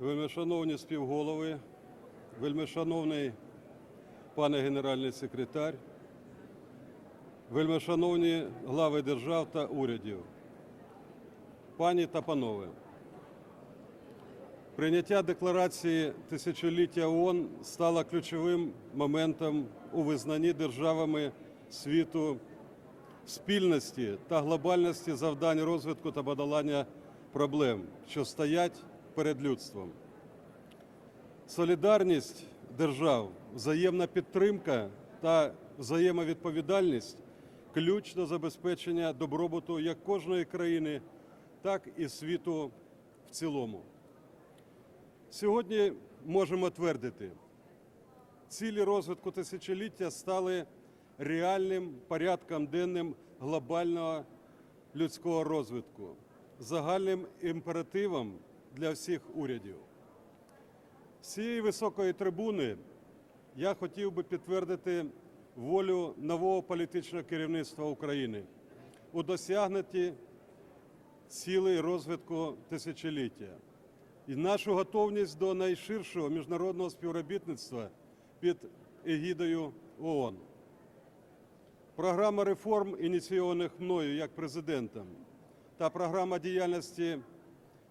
Вельмишановні співголови, вельмишановний пане генеральний секретар, вельмишановні глави держав та урядів, пані та панове. Прийняття декларації тисячоліття ООН стало ключовим моментом у визнанні державами світу спільності та глобальності завдань розвитку та подолання проблем, що стоять перед людством. Солідарність держав, взаємна підтримка та взаємовідповідальність ключ до забезпечення добробуту як кожної країни, так і світу в цілому. Сьогодні можемо твердити, цілі розвитку тисячоліття стали реальним порядком денним глобального людського розвитку, загальним імперативом для всіх урядів. З цієї високої трибуни я хотів би підтвердити волю нового політичного керівництва України у досягнутті цілей розвитку тисячоліття і нашу готовність до найширшого міжнародного співробітництва під егідою ООН. Програма реформ, ініційованих мною як президентом, та програма діяльності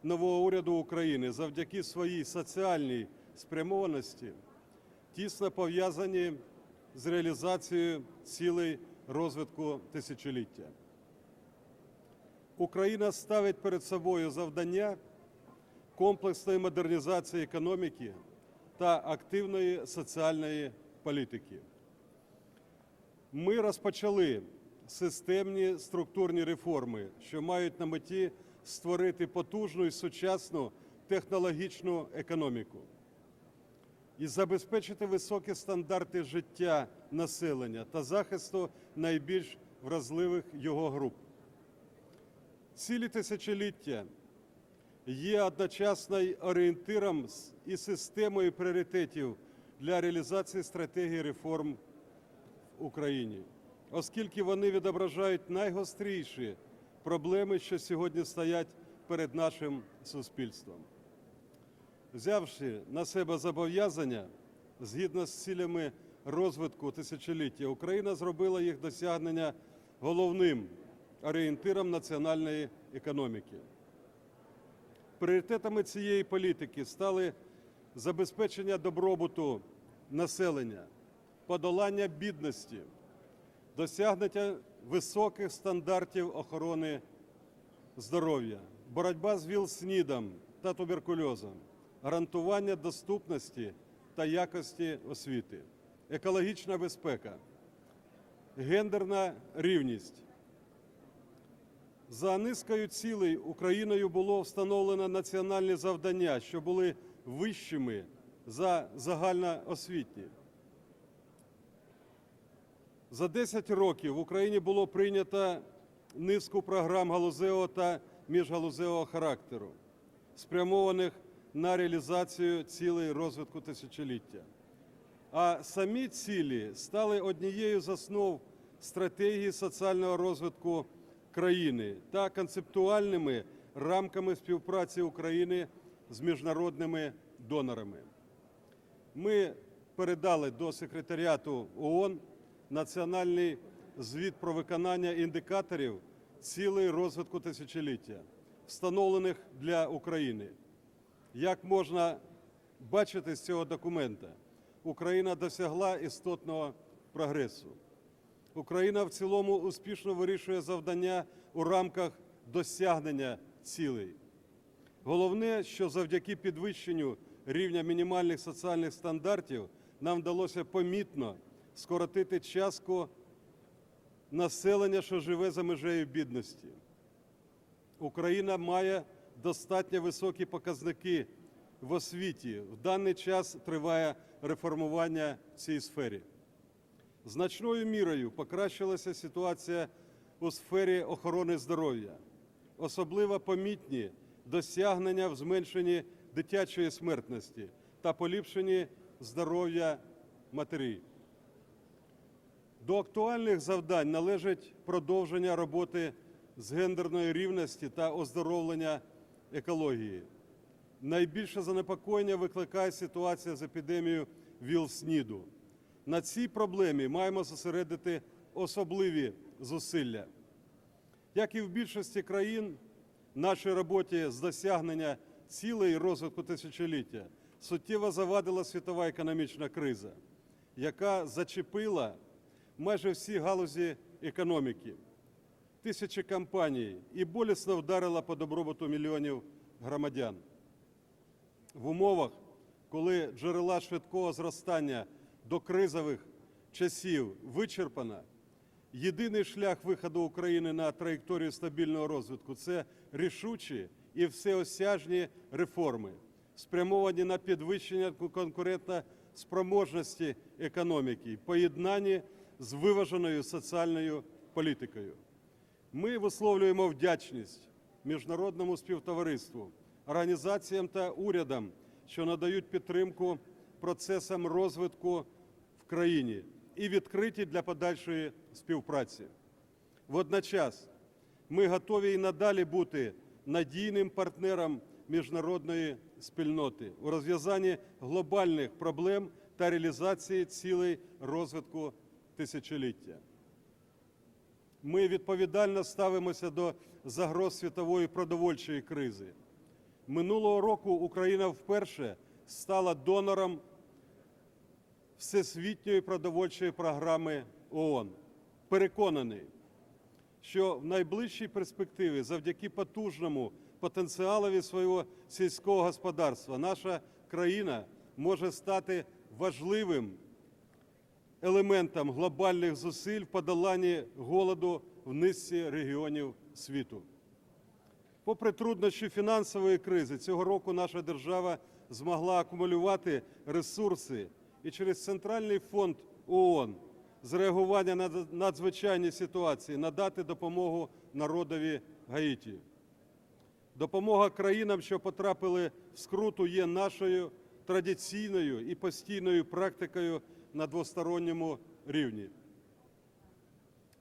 нового уряду України завдяки своїй соціальній спрямованості тісно пов'язані з реалізацією цілей розвитку тисячоліття. Україна ставить перед собою завдання комплексної модернізації економіки та активної соціальної політики. Ми розпочали системні структурні реформи, що мають на меті створити потужну і сучасну технологічну економіку і забезпечити високі стандарти життя населення та захисту найбільш вразливих його груп. Цілі тисячоліття є одночасно орієнтиром і системою пріоритетів для реалізації стратегії реформ в Україні, оскільки вони відображають найгостріші проблеми, що сьогодні стоять перед нашим суспільством. Взявши на себе зобов'язання згідно з цілями розвитку тисячоліття, Україна зробила їх досягнення головним орієнтиром національної економіки. Пріоритетами цієї політики стали забезпечення добробуту населення, подолання бідності, досягнення високих стандартів охорони здоров'я, боротьба з ВІЛ-СНІДом та туберкульозом, гарантування доступності та якості освіти, екологічна безпека, гендерна рівність. За низкою цілей Україною було встановлено національні завдання, що були вищими за загальноосвітні. За 10 років в Україні було прийнято низку програм галузевого та міжгалузевого характеру, спрямованих на реалізацію цілей розвитку тисячоліття. А самі цілі стали однією з основ стратегії соціального розвитку країни та концептуальними рамками співпраці України з міжнародними донорами. Ми передали до секретаріату ООН національний звіт про виконання індикаторів цілей розвитку тисячоліття, встановлених для України. Як можна бачити з цього документа, Україна досягла істотного прогресу. Україна в цілому успішно вирішує завдання у рамках досягнення цілей. Головне, що завдяки підвищенню рівня мінімальних соціальних стандартів нам вдалося помітно скоротити частку населення, що живе за межею бідності. Україна має достатньо високі показники в освіті. В даний час триває реформування в цій сфері. Значною мірою покращилася ситуація у сфері охорони здоров'я. Особливо помітні досягнення в зменшенні дитячої смертності та поліпшенні здоров'я матерів. До актуальних завдань належить продовження роботи з гендерної рівності та оздоровлення екології. найбільше занепокоєння викликає ситуація з епідемією ВІЛ-СНІДу. На цій проблемі маємо зосередити особливі зусилля. Як і в більшості країн, нашій роботі з досягнення цілей розвитку тисячоліття суттєво завадила світова економічна криза, яка зачепила майже всі галузі економіки, тисячі компаній і болісно вдарила по добробуту мільйонів громадян. В умовах, коли джерела швидкого зростання до кризових часів вичерпана, єдиний шлях виходу України на траєкторію стабільного розвитку це рішучі і всеосяжні реформи, спрямовані на підвищення конкурентоспроможності економіки, в поєднанні з виваженою соціальною політикою. Ми висловлюємо вдячність міжнародному співтовариству, організаціям та урядам, що надають підтримку процесам розвитку в країні і відкриті для подальшої співпраці. Водночас ми готові і надалі бути надійним партнером міжнародної спільноти у розв'язанні глобальних проблем та реалізації цілей розвитку тисячоліття. Ми відповідально ставимося до загроз світової продовольчої кризи. Минулого року Україна вперше стала донором Всесвітньої продовольчої програми ООН. Переконаний, що в найближчій перспективі, завдяки потужному потенціалові свого сільського господарства, наша країна може стати важливим елементом глобальних зусиль в подоланні голоду в низці регіонів світу. Попри труднощі фінансової кризи, цього року наша держава змогла акумулювати ресурси і через Центральний фонд ООН з реагування на надзвичайні ситуації надати допомогу народові Гаїті. Допомога країнам, що потрапили в скруту, є нашою традиційною і постійною практикою на двосторонньому рівні.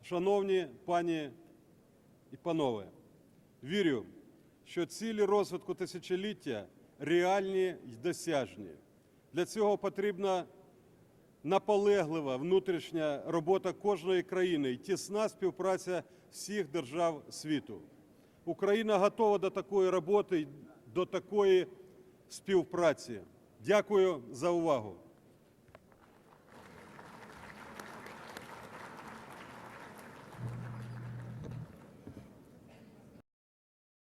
Шановні пані і панове, вірю, що цілі розвитку тисячоліття реальні й досяжні. Для цього потрібна наполеглива внутрішня робота кожної країни і тісна співпраця всіх держав світу. Україна готова до такої роботи, й до такої співпраці. Дякую за увагу.